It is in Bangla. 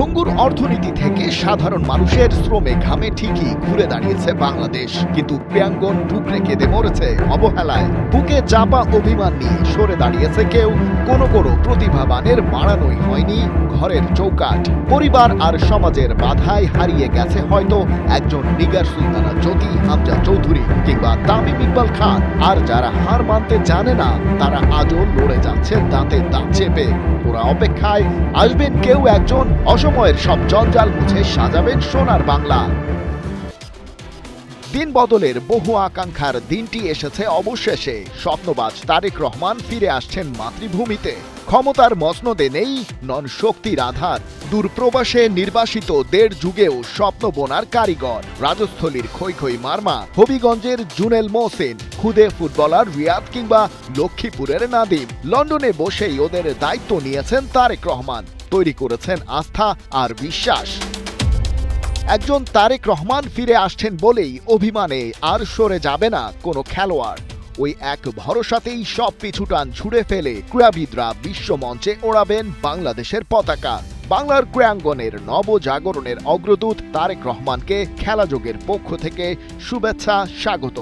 ভঙ্গুর অর্থনীতি থেকে সাধারণ মানুষের শ্রমে ঘামে ঠিকই ঘুরে দাঁড়িয়েছে বাংলাদেশ। কিন্তু প্রিয়াঙ্গন টুকরে কেঁদে মরেছে অবহেলায়। বুকে চাপা অভিমান নিয়ে সরে দাঁড়িয়েছে কেউ। কোনো কোনো প্রতিভাবানের বাড়ানোই হয়নি ঘরের চৌকাঠ। পরিবার আর সমাজের বাধায় হারিয়ে গেছে হয়তো একজন নিগার সুলতানা জ্যোতি হামজা চৌধুরী কিংবা তামিম ইকবাল খান। আর যারা হার মানতে জানে না, তারা আজও লড়ে যাচ্ছে দাঁতে দাঁত চেপে। ওরা অপেক্ষায় আসবেন কেউ একজন অসময়ের সব জঞ্জাল মুছে সাজাবেন সোনার বাংলা। দিন বদলের বহু আকাঙ্ক্ষার দিনটি এসেছে অবশেষে। স্বপ্নবাজ তারেক রহমান ফিরে আসছেন মাতৃভূমিতে। ক্ষমতার মসনদে নেই, নন শক্তির আধার। দূরপ্রবাসে নির্বাসিত দেড় যুগেও স্বপ্ন বোনার কারিগর। রাজস্থলীর খই মারমা, হবিগঞ্জের জুনেল মোহসেন, খুদে ফুটবলার রিয়াদ কিংবা লক্ষ্মীপুরের নাদিম। লন্ডনে বসেই ওদের দায়িত্ব নিয়েছেন তারেক রহমান। তৈরি করেছেন আস্থা আর বিশ্বাস। একজন তারেক রহমান ফিরে আসছেন বলেই অভিমানে আর সরে যাবে না কোনো খেলোয়াড়। ওই এক ভরসাতেই সব পিছুটান ছুড়ে ফেলে ক্রীড়াবিদরা বিশ্বমঞ্চে ওড়াবেন বাংলাদেশের পতাকা। বাংলার ক্রীড়াঙ্গনের নবজাগরণের অগ্রদূত তারেক রহমানকে খেলাযোগের পক্ষ থেকে শুভেচ্ছা স্বাগত।